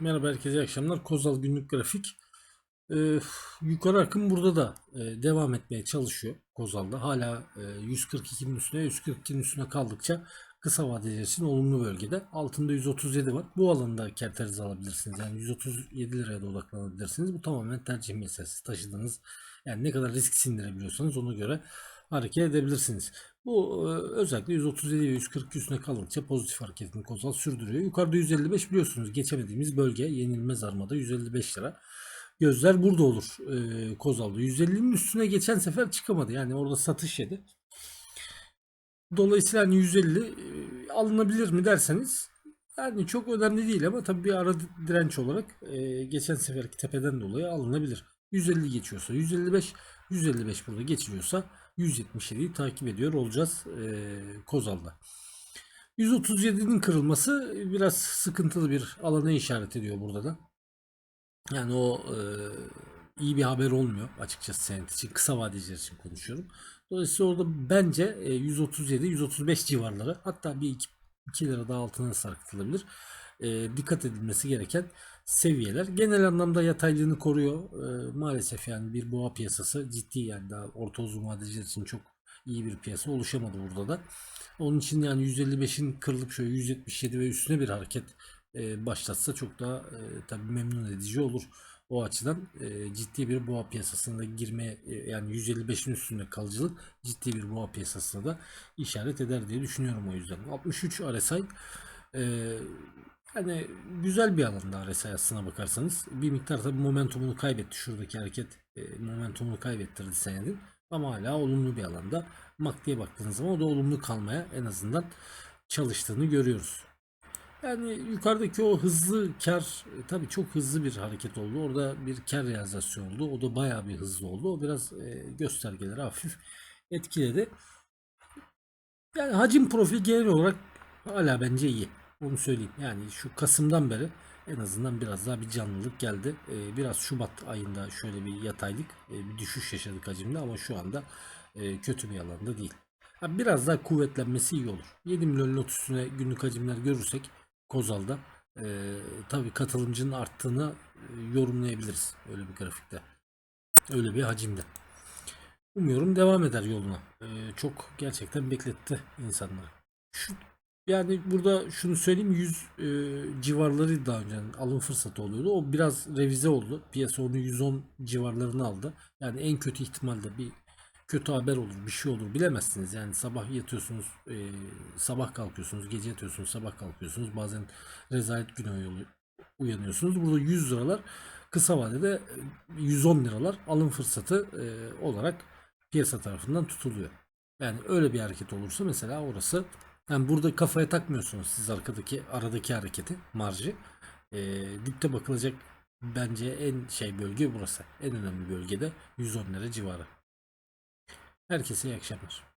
Merhaba herkese iyi akşamlar. Kozal günlük grafik. Ee, yukarı akım burada da e, devam etmeye çalışıyor Kozal'da. Hala e, 142'nin üstüne 142'nin üstüne kaldıkça kısa vadeli için olumlu bölgede. Altında 137 var. Bu alanda kerteriz alabilirsiniz. Yani 137 liraya da odaklanabilirsiniz. Bu tamamen tercih meselesi. Taşıdığınız yani ne kadar risk sindirebiliyorsanız ona göre hareket edebilirsiniz. Bu e, özellikle 137 ve 140 üstüne kaldıkça pozitif hareketini Kozal sürdürüyor. Yukarıda 155 biliyorsunuz geçemediğimiz bölge yenilmez armada 155 lira. Gözler burada olur e, Kozal'da. 150'nin üstüne geçen sefer çıkamadı. Yani orada satış yedi. Dolayısıyla hani 150 e, alınabilir mi derseniz yani çok önemli değil ama tabii bir ara direnç olarak e, geçen seferki tepeden dolayı alınabilir. 150 geçiyorsa 155, 155 burada geçiliyorsa 177'yi takip ediyor olacağız e, Kozal'da. 137'nin kırılması biraz sıkıntılı bir alana işaret ediyor burada da. Yani o e, iyi bir haber olmuyor açıkçası senin için. Kısa vadeciler için konuşuyorum. Dolayısıyla orada bence e, 137-135 civarları hatta bir 2, 2 lira daha altına sarkıtılabilir. E, dikkat edilmesi gereken seviyeler. Genel anlamda yataylığını koruyor. E, maalesef yani bir boğa piyasası ciddi yani daha orta uzun vadeciler için çok iyi bir piyasa oluşamadı burada da. Onun için yani 155'in kırılıp şöyle 177 ve üstüne bir hareket e, başlatsa çok daha e, tabii memnun edici olur. O açıdan e, ciddi bir boğa piyasasında girmeye e, yani 155'in üstünde kalıcılık ciddi bir boğa piyasasına da işaret eder diye düşünüyorum o yüzden. 63 RSI e, yani güzel bir alanda RSI aslına bakarsanız. Bir miktar tabii momentumunu kaybetti. Şuradaki hareket e, momentumunu kaybettirdi senedin. Ama hala olumlu bir alanda. MACD'ye baktığınız zaman o da olumlu kalmaya en azından çalıştığını görüyoruz. Yani yukarıdaki o hızlı kar e, tabii çok hızlı bir hareket oldu. Orada bir kar realizasyonu oldu. O da bayağı bir hızlı oldu. O biraz e, göstergeleri hafif etkiledi. Yani hacim profili genel olarak hala bence iyi. Onu söyleyeyim. Yani şu Kasım'dan beri en azından biraz daha bir canlılık geldi. Ee, biraz Şubat ayında şöyle bir yataylık, e, bir düşüş yaşadık hacimde ama şu anda e, kötü bir alanda değil. Biraz daha kuvvetlenmesi iyi olur. 7 milyon lot üstüne günlük hacimler görürsek Kozal'da e, tabii katılımcının arttığını e, yorumlayabiliriz öyle bir grafikte. Öyle bir hacimde. Umuyorum devam eder yoluna. Ee, çok gerçekten bekletti insanları. Şu, yani burada şunu söyleyeyim 100 e, civarları daha önce alım fırsatı oluyordu. O biraz revize oldu. Piyasa onu 110 civarlarını aldı. Yani en kötü ihtimalle bir kötü haber olur, bir şey olur bilemezsiniz. Yani sabah yatıyorsunuz, e, sabah kalkıyorsunuz, gece yatıyorsunuz, sabah kalkıyorsunuz. Bazen rezalet güne uyanıyor- uyanıyorsunuz. Burada 100 liralar kısa vadede e, 110 liralar alım fırsatı e, olarak piyasa tarafından tutuluyor. Yani öyle bir hareket olursa mesela orası yani burada kafaya takmıyorsunuz siz arkadaki aradaki hareketi marjı. E, dipte bakılacak bence en şey bölge burası. En önemli bölgede 110 lira civarı. Herkese iyi akşamlar.